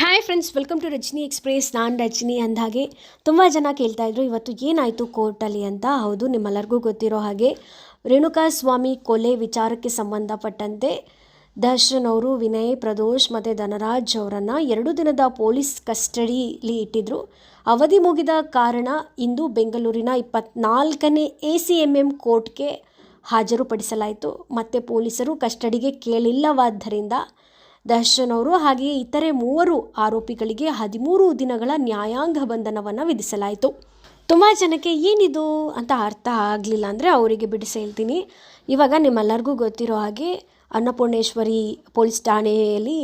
Hi friends welcome to Rajani express ನಾನು ರಜನಿ ಅಂದಾಗೆ ತುಂಬ ಜನ ಕೇಳ್ತಾ ಇದ್ರು, ಇವತ್ತು ಏನಾಯಿತು ಕೋರ್ಟಲ್ಲಿ ಅಂತ. ಹೌದು, ನಿಮ್ಮೆಲ್ಲರಿಗೂ ಗೊತ್ತಿರೋ ಹಾಗೆ ರೇಣುಕಾ ಸ್ವಾಮಿ ಕೊಲೆ ವಿಚಾರಕ್ಕೆ ಸಂಬಂಧಪಟ್ಟಂತೆ ದರ್ಶನ್ ಅವರು, ವಿನಯ್, ಪ್ರದೋಷ್ ಮತ್ತು ಧನರಾಜ್ ಅವರನ್ನು ಎರಡು ದಿನದ ಪೊಲೀಸ್ ಕಸ್ಟಡಿಲಿ ಇಟ್ಟಿದ್ರು. ಅವಧಿ ಮುಗಿದ ಕಾರಣ ಇಂದು ಬೆಂಗಳೂರಿನ ಇಪ್ಪತ್ನಾಲ್ಕನೇ ಎ ಸಿ ಎಂ ಎಂ ಕೋರ್ಟ್ಗೆ ಹಾಜರುಪಡಿಸಲಾಯಿತು. ಮತ್ತು ಪೊಲೀಸರು ಕಸ್ಟಡಿಗೆ ಕೇಳಿಲ್ಲವಾದ್ದರಿಂದ ದರ್ಶನ್ ಅವರು ಹಾಗೆಯೇ ಇತರೆ ಮೂವರು ಆರೋಪಿಗಳಿಗೆ ಹದಿಮೂರು ದಿನಗಳ ನ್ಯಾಯಾಂಗ ಬಂಧನವನ್ನು ವಿಧಿಸಲಾಯಿತು. ತುಂಬ ಜನಕ್ಕೆ ಏನಿದು ಅಂತ ಅರ್ಥ ಆಗಲಿಲ್ಲ ಅಂದರೆ ಅವರಿಗೆ ಬಿಡಿಸಿ ಹೇಳ್ತೀನಿ. ಇವಾಗ ನಿಮ್ಮೆಲ್ಲರಿಗೂ ಗೊತ್ತಿರೋ ಹಾಗೆ ಅನ್ನಪೂರ್ಣೇಶ್ವರಿ ಪೊಲೀಸ್ ಠಾಣೆಯಲ್ಲಿ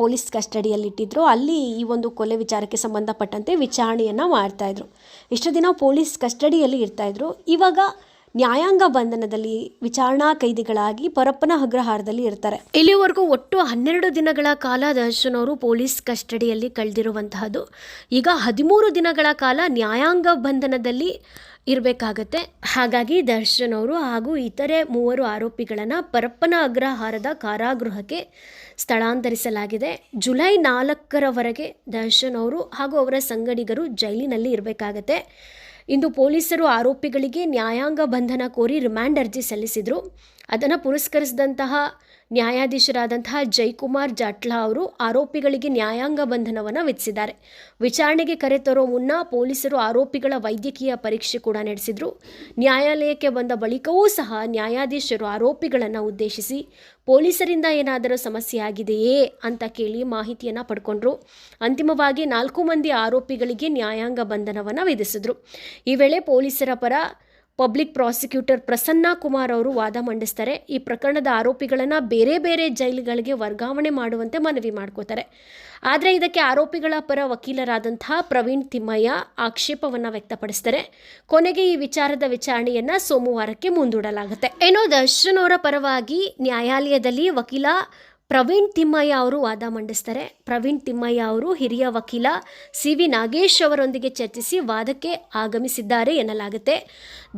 ಪೊಲೀಸ್ ಕಸ್ಟಡಿಯಲ್ಲಿಟ್ಟಿದ್ರು. ಅಲ್ಲಿ ಈ ಒಂದು ಕೊಲೆ ವಿಚಾರಕ್ಕೆ ಸಂಬಂಧಪಟ್ಟಂತೆ ವಿಚಾರಣೆಯನ್ನು ಮಾಡ್ತಾಯಿದ್ರು ಇಷ್ಟು ದಿನ ಪೊಲೀಸ್ ಕಸ್ಟಡಿಯಲ್ಲಿ ಇರ್ತಾಯಿದ್ರು ಇವಾಗ ನ್ಯಾಯಾಂಗ ಬಂಧನದಲ್ಲಿ ವಿಚಾರಣಾ ಕೈದಿಗಳಾಗಿ ಪರಪ್ಪನ ಅಗ್ರಹಾರದಲ್ಲಿ ಇರ್ತಾರೆ. ಇಲ್ಲಿವರೆಗೂ ಒಟ್ಟು ಹನ್ನೆರಡು ದಿನಗಳ ಕಾಲ ದರ್ಶನ್ ಅವರು ಪೊಲೀಸ್ ಕಸ್ಟಡಿಯಲ್ಲಿ ಕಳೆದಿರುವಂತಹದ್ದು. ಈಗ ಹದಿಮೂರು ದಿನಗಳ ಕಾಲ ನ್ಯಾಯಾಂಗ ಬಂಧನದಲ್ಲಿ ಇರಬೇಕಾಗತ್ತೆ. ಹಾಗಾಗಿ ದರ್ಶನ್ ಅವರು ಹಾಗೂ ಇತರೆ ಮೂವರು ಆರೋಪಿಗಳನ್ನು ಪರಪ್ಪನ ಅಗ್ರಹಾರದ ಕಾರಾಗೃಹಕ್ಕೆ ಸ್ಥಳಾಂತರಿಸಲಾಗಿದೆ. ಜುಲೈ ನಾಲ್ಕರವರೆಗೆ ದರ್ಶನ್ ಅವರು ಹಾಗೂ ಅವರ ಸಂಗಡಿಗರು ಜೈಲಿನಲ್ಲಿ ಇರಬೇಕಾಗತ್ತೆ. ಇಂದು ಪೊಲೀಸರು ಆರೋಪಿಗಳಿಗೆ ನ್ಯಾಯಾಂಗ ಬಂಧನ ಕೋರಿ ರಿಮ್ಯಾಂಡ್ ಅರ್ಜಿ ಸಲ್ಲಿಸಿದರು. ಅದನ್ನು ಪುರಸ್ಕರಿಸಿದಂತಹ ನ್ಯಾಯಾಧೀಶರಾದಂತಹ ಜೈಕುಮಾರ್ ಜಾಟ್ಲಾ ಅವರು ಆರೋಪಿಗಳಿಗೆ ನ್ಯಾಯಾಂಗ ಬಂಧನವನ್ನು ವಿಧಿಸಿದ್ದಾರೆ. ವಿಚಾರಣೆಗೆ ಕರೆತರೋ ಮುನ್ನ ಪೊಲೀಸರು ಆರೋಪಿಗಳ ವೈದ್ಯಕೀಯ ಪರೀಕ್ಷೆ ಕೂಡ ನಡೆಸಿದರು. ನ್ಯಾಯಾಲಯಕ್ಕೆ ಬಂದ ಬಳಿಕವೂ ಸಹ ನ್ಯಾಯಾಧೀಶರು ಆರೋಪಿಗಳನ್ನು ಉದ್ದೇಶಿಸಿ, ಪೊಲೀಸರಿಂದ ಏನಾದರೂ ಸಮಸ್ಯೆ ಆಗಿದೆಯೇ ಅಂತ ಕೇಳಿ ಮಾಹಿತಿಯನ್ನು ಪಡ್ಕೊಂಡ್ರು. ಅಂತಿಮವಾಗಿ ನಾಲ್ಕು ಮಂದಿ ಆರೋಪಿಗಳಿಗೆ ನ್ಯಾಯಾಂಗ ಬಂಧನವನ್ನು ವಿಧಿಸಿದ್ರು. ಈ ವೇಳೆ ಪೊಲೀಸರ ಪರ ಪಬ್ಲಿಕ್ ಪ್ರಾಸಿಕ್ಯೂಟರ್ ಪ್ರಸನ್ನ ಕುಮಾರ್ ಅವರು ವಾದ ಮಂಡಿಸ್ತಾರೆ. ಈ ಪ್ರಕರಣದ ಆರೋಪಿಗಳನ್ನು ಬೇರೆ ಬೇರೆ ಜೈಲುಗಳಿಗೆ ವರ್ಗಾವಣೆ ಮಾಡುವಂತೆ ಮನವಿ ಮಾಡ್ಕೋತಾರೆ. ಆದರೆ ಇದಕ್ಕೆ ಆರೋಪಿಗಳ ಪರ ವಕೀಲರಾದಂತಹ ಪ್ರವೀಣ್ ತಿಮ್ಮಯ್ಯ ಆಕ್ಷೇಪವನ್ನು ವ್ಯಕ್ತಪಡಿಸ್ತಾರೆ. ಕೊನೆಗೆ ಈ ವಿಚಾರದ ವಿಚಾರಣೆಯನ್ನು ಸೋಮವಾರಕ್ಕೆ ಮುಂದೂಡಲಾಗುತ್ತೆ. ಏನೋ ದರ್ಶನ್ ಅವರ ಪರವಾಗಿ ನ್ಯಾಯಾಲಯದಲ್ಲಿ ವಕೀಲ ಪ್ರವೀಣ್ ತಿಮ್ಮಯ್ಯ ಅವರು ವಾದ ಮಂಡಿಸ್ತಾರೆ. ಪ್ರವೀಣ್ ತಿಮ್ಮಯ್ಯ ಅವರು ಹಿರಿಯ ವಕೀಲ ಸಿ. ವಿ. ನಾಗೇಶ್ ಅವರೊಂದಿಗೆ ಚರ್ಚಿಸಿ ವಾದಕ್ಕೆ ಆಗಮಿಸಿದ್ದಾರೆ ಎನ್ನಲಾಗುತ್ತೆ.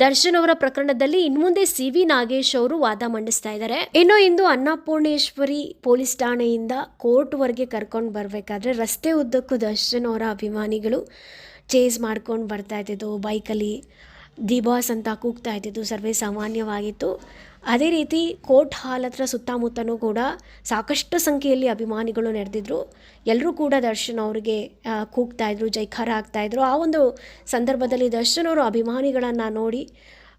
ದರ್ಶನ್ ಅವರ ಪ್ರಕರಣದಲ್ಲಿ ಇನ್ಮುಂದೆ ಸಿ. ವಿ. ನಾಗೇಶ್ ಅವರು ವಾದ ಮಂಡಿಸ್ತಾ ಇದ್ದಾರೆ. ಇನ್ನು ಇಂದು ಅನ್ನಪೂರ್ಣೇಶ್ವರಿ ಪೊಲೀಸ್ ಠಾಣೆಯಿಂದ ಕೋರ್ಟ್ವರೆಗೆ ಕರ್ಕೊಂಡು ಬರಬೇಕಾದ್ರೆ ರಸ್ತೆ ಉದ್ದಕ್ಕೂ ದರ್ಶನ್ ಅವರ ಅಭಿಮಾನಿಗಳು ಚೇಸ್ ಮಾಡ್ಕೊಂಡು ಬರ್ತಾ ಇದ್ದಿದ್ದು ಬೈಕಲ್ಲಿ. ದಿ ಬಾಸ್ ಅಂತ ಕೂಗ್ತಾ ಇದ್ದಿದ್ದು ಸರ್ವೇ ಸಾಮಾನ್ಯವಾಗಿತ್ತು. ಅದೇ ರೀತಿ ಕೋರ್ಟ್ ಹಾಲ್ ಹತ್ರ ಸುತ್ತಮುತ್ತನೂ ಕೂಡ ಸಾಕಷ್ಟು ಸಂಖ್ಯೆಯಲ್ಲಿ ಅಭಿಮಾನಿಗಳು ನಡೆದಿದ್ರು. ಎಲ್ಲರೂ ಕೂಡ ದರ್ಶನ್ ಅವರಿಗೆ ಕೂಗ್ತಾ ಇದ್ರು ಜೈಕಾರ ಆಗ್ತಾ ಇದ್ರು. ಆ ಒಂದು ಸಂದರ್ಭದಲ್ಲಿ ದರ್ಶನ್ ಅವರು ಅಭಿಮಾನಿಗಳನ್ನು ನೋಡಿ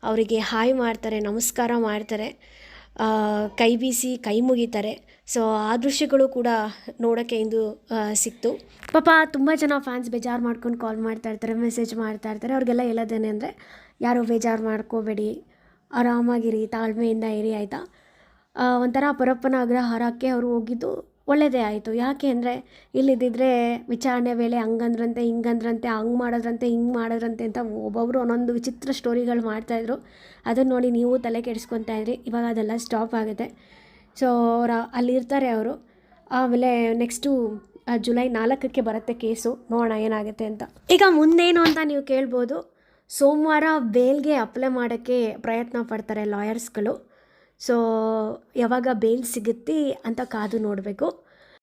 ಅವರಿಗೆ ಹಾಯ್ ಮಾಡ್ತಾರೆ, ನಮಸ್ಕಾರ ಮಾಡ್ತಾರೆ ಕೈ ಬೀಸಿ ಕೈ ಮುಗಿತಾರೆ. ಸೊ ಆ ದೃಶ್ಯಗಳು ಕೂಡ ನೋಡೋಕ್ಕೆ ಇಂದು ಸಿಕ್ತು. ಪಾಪ ತುಂಬ ಜನ ಫ್ಯಾನ್ಸ್ ಬೇಜಾರು ಮಾಡ್ಕೊಂಡು ಕಾಲ್ ಮಾಡ್ತಾ ಇರ್ತಾರೆ ಮೆಸೇಜ್ ಮಾಡ್ತಾ ಇರ್ತಾರೆ. ಅವ್ರಿಗೆಲ್ಲ ಹೇಳೋದೇನೆ ಅಂದರೆ, ಯಾರು ಬೇಜಾರು ಮಾಡ್ಕೋಬೇಡಿ, ಆರಾಮಾಗಿರಿ, ತಾಳ್ಮೆಯಿಂದ ಇರಿ ಆಯಿತಾ? ಒಂಥರ ಪರಪ್ಪನ ಅಗ್ರಹಾರಕ್ಕೆ ಅವರು ಹೋಗಿದ್ದು ಒಳ್ಳೆಯದೇ ಆಯಿತು. ಯಾಕೆ ಅಂದರೆ, ಇಲ್ಲಿದ್ದಿದ್ರೆ ವಿಚಾರಣೆ ವೇಳೆ ಹಂಗಂದ್ರಂತೆ, ಹಿಂಗಂದ್ರಂತೆ, ಹಂಗೆ ಮಾಡೋದ್ರಂತೆ, ಹಿಂಗೆ ಮಾಡೋದ್ರಂತೆ ಅಂತ ಒಬ್ಬೊಬ್ಬರು ಒಂದೊಂದು ವಿಚಿತ್ರ ಸ್ಟೋರಿಗಳು ಮಾಡ್ತಾಯಿದ್ರು ಅದನ್ನು ನೋಡಿ ನೀವು ತಲೆ ಕೆಡಿಸ್ಕೊತಾ ಇದ್ರಿ. ಇವಾಗ ಅದೆಲ್ಲ ಸ್ಟಾಪ್ ಆಗುತ್ತೆ. ಸೊ ಅವರ ಅಲ್ಲಿರ್ತಾರೆ ಅವರು. ಆಮೇಲೆ ನೆಕ್ಸ್ಟು ಜುಲೈ ನಾಲ್ಕಕ್ಕೆ ಬರುತ್ತೆ ಕೇಸು. ನೋಡೋಣ ಏನಾಗುತ್ತೆ ಅಂತ. ಈಗ ಮುಂದೇನು ಅಂತ ನೀವು ಕೇಳ್ಬೋದು. ಸೋಮವಾರ ಬೇಲ್ಗೆ ಅಪ್ಲೈ ಮಾಡೋಕ್ಕೆ ಪ್ರಯತ್ನ ಪಡ್ತಾರೆ ಲಾಯರ್ಸ್ಗಳು ಸೊ ಯಾವಾಗ ಬೇಲ್ ಸಿಗುತ್ತೆ ಅಂತ ಕಾದು ನೋಡಬೇಕು.